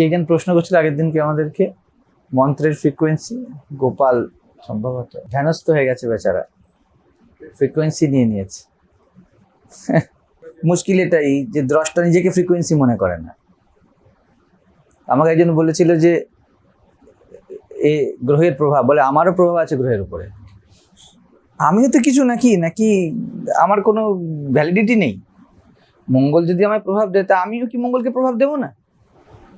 কি একজন প্রশ্ন করছিল আগের দিনকে আমাদেরকে? মন্ত্রের ফ্রিকোয়েন্সি গোপাল সম্ভবত ধ্যানস্থ হয়ে গেছে বেচারা। ফ্রিকোয়েন্সি নিয়ে নিয়েছে। মুশকিল এটাই যে দ্রষ্টা নিজেকে ফ্রিকোয়েন্সি মনে করে না। আমাকে একজন বলেছিল যে, এ গ্রহের প্রভাব, বলে আমারও প্রভাব আছে গ্রহের উপরে। আমিও তো কিছু নাকি নাকি আমার কোনো ভ্যালিডিটি নেই। মঙ্গল যদি আমায় প্রভাব দেয়, তা আমিও কি মঙ্গলকে প্রভাব দেবো না?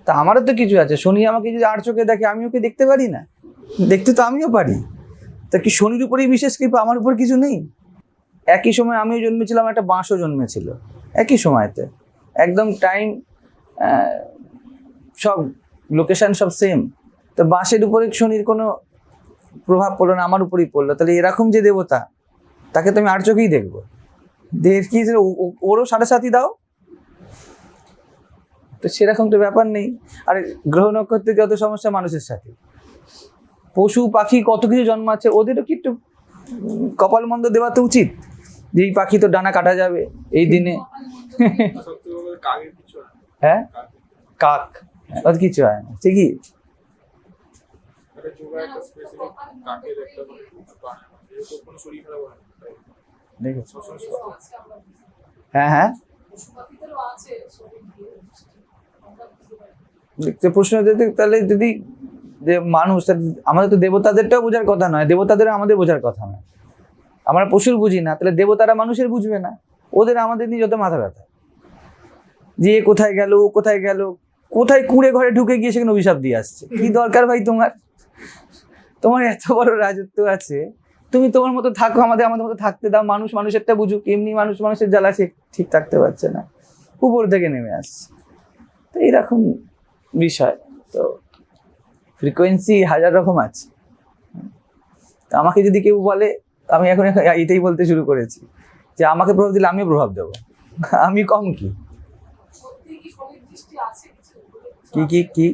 তা আমারও তো কিছু আছে। শনি আমাকে যদি আর চোখে দেখে আমি ওকে দেখতে পারি না? দেখতে তো আমিও পারি। তা কি শনির উপরেই বিশেষ কৃপা? আমার উপর কিছু নেই? একই সময় আমিও জন্মেছিলাম, একটা বাঁশও জন্মেছিল। একই সময়তে। একদম টাইম সব লোকেশন সব সেম তো বাঁশের উপরে শনির কোনো প্রভাব পড়ল না, আমার উপরেই পড়ল। তাহলে এরকম যে দেবতা, তাকে তো আমি আর চোখেই দেখব। দের কি ওরও সাড়ে সাথী দাও? তো সেরকম তো ব্যাপার নেই। আর গ্রহ নক্ষত্রের যত সমস্যা, মানুষের সাথে। পশু, পাখি কত কিছু জন্মাচ্ছে, ওদেরও কি একটু কপাল মন্দ দেওয়া তো উচিত? যে এই পাখি তো ডানা কাটা যাবে এই দিনে। হয়? কাক। ওর কিছু হয় না। ঠিকই। হ্যাঁ হ্যাঁ। প্রশ্ন তাহলে যদি মানুষ আমাদের তো দেবতাদেরটাও বোঝার কথা নয়, দেবতাদের আমাদের বোঝার কথা নয়। আমরা পশুর বুঝি না, তাহলে দেবতারা মানুষের বুঝবে না, ওদের আমাদের নিয়ে যত মাথা ব্যথা। যে এ কোথায় গেল, ও কোথায় গেল, কোথায় কুঁড়ে ঘরে ঢুকে গিয়ে সেখানে অভিশাপ দিয়ে আসছে? কি দরকার ভাই তোমার? তোমার এত বড় রাজত্ব আছে, তুমি তোমার মতো থাকো, আমাদের আমাদের মতো থাকতে দাও, মানুষ মানুষেরটা বুঝুক, এমনি মানুষ মানুষের জ্বালা ঠিক থাকতে পারছে না। উপর থেকে নেমে আসছে। তো এইরকম বিষয়। তো ফ্রিকোয়েন্সি হাজার রকম আছে। তো আমাকে যদি কেউ বলে, আমি এখন এটাই বলতে শুরু করেছি, যে আমাকে প্রভাব দিলে আমিও প্রভাব দেবো। আমি কম কি? কি কি কি?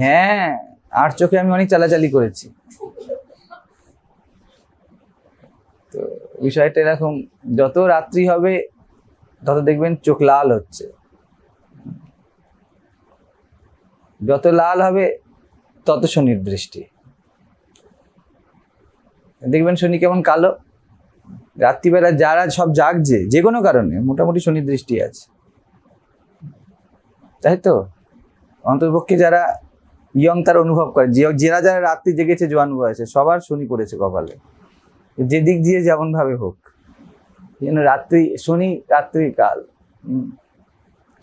হ্যাঁ আর চোখে আমি অনেক চালাচালি করেছি। তো বিষয়টা এরকম, যত রাত্রি হবে, তত দেখবেন চোখ লাল হচ্ছে। যত লাল হবে, তত শনির দৃষ্টি দেখবেন শনি কেমন কালো। রাত্রিবেলা যারা সব জাগছে, যে কোনো কারণে, মোটামুটি শনির দৃষ্টি আছে। তাই তো? অন্তর্পক্ষে যারা ইয়ং, তারা অনুভব করে। যে যারা যারা রাত্রি জেগেছে, জোয়ান বয়সে, সবার শনি পড়েছে কপালে। যে দিক দিয়ে যেমন ভাবে হোক জন্য রাত্রি, শনি রাত্রি কাল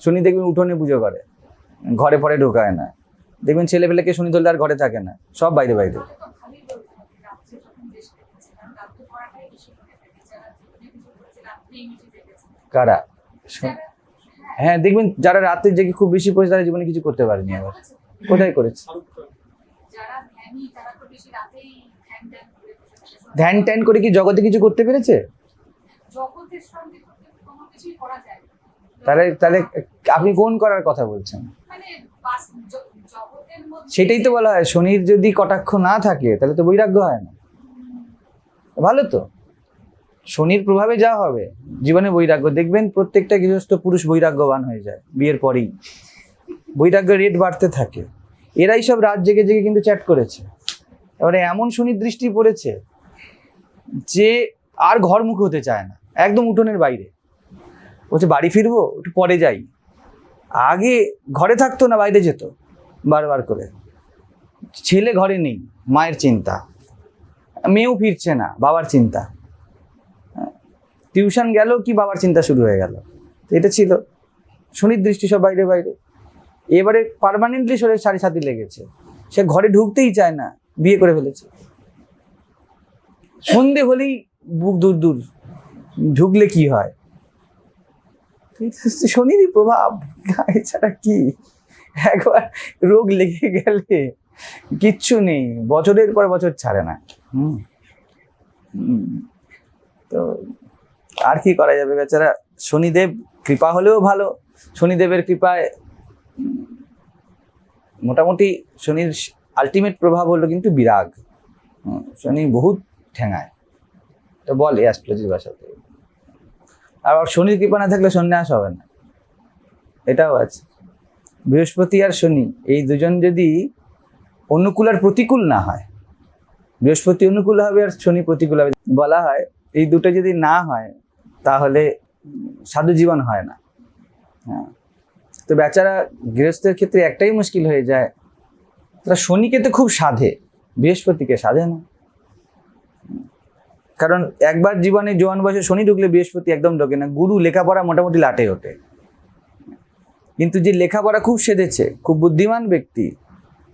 শনি দেখবেন উঠোনে পুজো করে। ঘরে পরে ঢোকায় না। দেখবেন ছেলেপেলেকে শুনি আর ঘরে থাকে না। সব বাইরে বাইরে। কারা? হ্যাঁ দেখবেন যারা রাত্রে জেগে খুব বেশি পড়েছে, তারা জীবনে কিছু করতে পারেনি আবার। কোথায় করেছে? ধ্যান ট্যান করে কি জগতে কিছু করতে পেরেছে। তাহলে তাহলে আপনি কোন করার কথা বলছেন? সেটাই তো বলা হয়, শনির যদি কটাক্ষ না থাকে, তাহলে তো বৈরাগ্য হয় না। ভালো তো। শনির প্রভাবে যা হবে, জীবনে বৈরাগ্য। দেখবেন প্রত্যেকটা গৃহস্থ পুরুষ বৈরাগ্যবান হয়ে যায়, বিয়ের পরেই। বৈরাগ্য রেট বাড়তে থাকে। এরাই সব রাত জেগে জেগে কিন্তু চ্যাট করেছে। এবারে এমন শনির দৃষ্টি পড়েছে যে আর ঘরমুখ হতে চায় না। একদম উঠোনের বাইরে। বলছে, বাড়ি ফিরবো? একটু পরে যাই। আগে ঘরে থাকতো না, বাইরে যেত, বারবার করে। ছেলে ঘরে নেই, মায়ের চিন্তা। মেয়েও ফিরছে না, বাবার চিন্তা। টিউশন গেল কি বাবার চিন্তা শুরু হয়ে গেল? এটা ছিল। শনির দৃষ্টি সব বাইরে বাইরে। এবারে পারমানেন্টলি শরীর সাড়ে সাথে লেগেছে। সে ঘরে ঢুকতেই চায় না, বিয়ে করে ফেলেছে। সন্ধে হলেই বুক দূর দূর, ঢুকলে কি হয়? শনিরই প্রভাব। এছাড়া কি? একবার রোগ লেগে গেলে কিচ্ছু নেই। বছরের পর বছর ছাড়ে না। হুম। তো আর কি করা যাবে বেচারা? শনিদেব কৃপা হলেও ভালো। শনিদেবের কৃপায় মোটামুটি শনির আলটিমেট প্রভাব হলো কিন্তু বিরাগ। শনি বহুত ঠেঙায়। তো বলে অ্যাস্ট্রোলজির ভাষাতে। আর শনির কৃপা না থাকলে সন্ন্যাস হবে না। এটাও আছে। বৃহস্পতি আর শনি, এই দুজন যদি অনুকূল আর প্রতিকূল না হয়, বৃহস্পতি অনুকূল হবে আর শনি প্রতিকূল হবে, বলা হয় এই দুটো যদি না হয়, তাহলে সাধু জীবন হয় না। হ্যাঁ। তো বেচারা গৃহস্থের ক্ষেত্রে একটাই মুশকিল হয়ে যায়, তারা শনিকে তো খুব সাধে, বৃহস্পতিকে সাধে না। কারণ একবার জীবনে জোয়ান বয়সে শনি ঢুকলে বৃহস্পতি একদম ঢোকে না, গুরু লেখাপড়া মোটামুটি লাটে ওঠে। কিন্তু যে লেখাপড়া খুব সেধেছে, খুব বুদ্ধিমান ব্যক্তি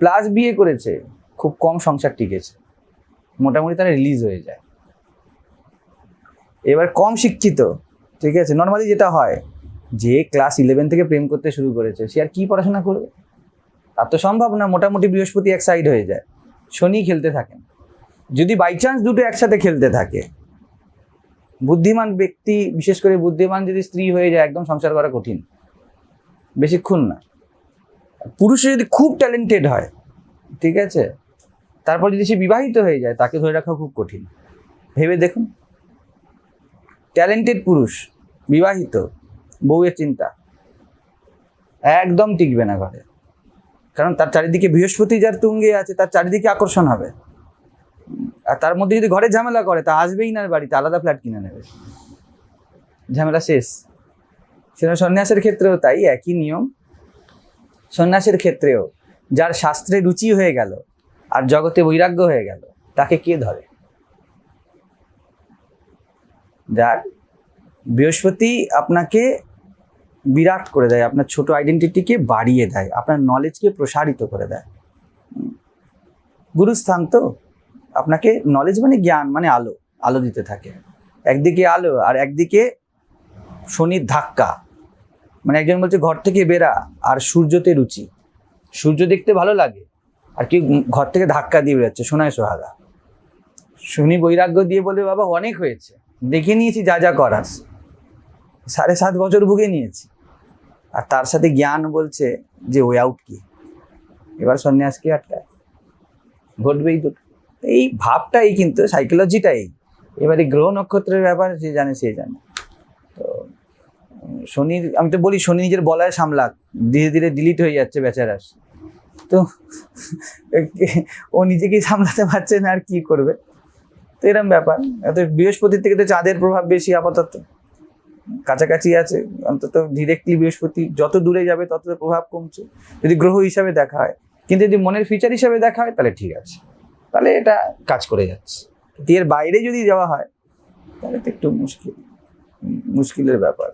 প্লাস বিয়ে করেছে, খুব কম সংসার টিকেছে, মোটামুটি তারা রিলিজ হয়ে যায়। এবার কম শিক্ষিত, ঠিক আছে নর্মালি যেটা হয়, যে ক্লাস ইলেভেন থেকে প্রেম করতে শুরু করেছে, সে আর কি পড়াশোনা করবে? তার তো সম্ভব না, মোটামুটি বৃহস্পতি এক সাইড হয়ে যায়, শনি খেলতে থাকেন। যদি বাই চান্স দুটো একসাথে খেলতে থাকে, বুদ্ধিমান ব্যক্তি, বিশেষ করে বুদ্ধিমান যদি স্ত্রী হয়ে যায়, একদম সংসার করা কঠিন। বেশিক্ষণ না। পুরুষে যদি খুব ট্যালেন্টেড হয়, ঠিক আছে? তারপর যদি সে বিবাহিত হয়ে যায়, তাকে ধরে রাখা খুব কঠিন। ভেবে দেখুন। ট্যালেন্টেড পুরুষ, বিবাহিত, বউয়ের চিন্তা, একদম টিকবে না ঘরে। কারণ তার চারিদিকে বৃহস্পতি যার তুঙ্গে আছে, তার চারিদিকে আকর্ষণ হবে। আর তার মধ্যে যদি ঘরে ঝামেলা করে, তা আসবেই না বাড়িতে, আলাদা ফ্ল্যাট কিনে নেবে। ঝামেলা শেষ। সেটা সন্ন্যাসের ক্ষেত্রেও তাই, একই নিয়ম। সন্ন্যাসের ক্ষেত্রেও, যার শাস্ত্রে রুচি হয়ে গেল, আর জগতে বৈরাগ্য হয়ে গেল, তাকে কে ধরে? যার বৃহস্পতি আপনাকে বিরাট করে দেয়, আপনার ছোট আইডেন্টিটিকে বাড়িয়ে দেয়, আপনার নলেজকে প্রসারিত করে দেয়। গুরুস্থান তো। আপনাকে নলেজ মানে জ্ঞান মানে আলো আলো দিতে থাকে। একদিকে আলো আর একদিকে শনির ধাক্কা। মানে একজন বলছে, ঘর থেকে বেরা, আর সূর্যতে রুচি। সূর্য দেখতে ভালো লাগে, আর কি ঘর থেকে ধাক্কা দিয়ে বেরোচ্ছে। সোনায় সোহাগা। শনি বৈরাগ্য দিয়ে বলে বাবা, অনেক হয়েছে। দেখে নিয়েছি যা যা করার। সাড়ে সাত বছর ভুগে নিয়েছি। আর তার সাথে জ্ঞান বলছে যে ওয়ে আউট কি? এবার সন্ন্যাসকে আটকায়। ঘটবেই দুটো। এই ভাবটাই কিন্তু সাইকোলজিটাই এবারে গ্রহ নক্ষত্রের ব্যাপার যে জানে সে জানে। তো, শনির, আমি তো বলি শনি নিজের বলায় সামলাক, ধীরে ধীরে ডিলিট হয়ে যাচ্ছে বেচারাস তো, ও নিজেকেই সামলাতে পারছে না আর কি করবে। তো এরম ব্যাপার। এত বৃহস্পতির থেকে তো চাঁদের প্রভাব বেশি আপাতত। কাছাকাছি আছে, অন্তত ডিরেক্টলি বৃহস্পতি যত দূরে যাবে তত প্রভাব কমছে। যদি গ্রহ হিসাবে দেখা হয়। কিন্তু যদি মনের ফিচার হিসাবে দেখা হয়, তাহলে ঠিক আছে। তাহলে এটা কাজ করে যাচ্ছে। এর বাইরে যদি যাওয়া হয়, তাহলে তো একটু মুশকিল, মুশকিলের ব্যাপার।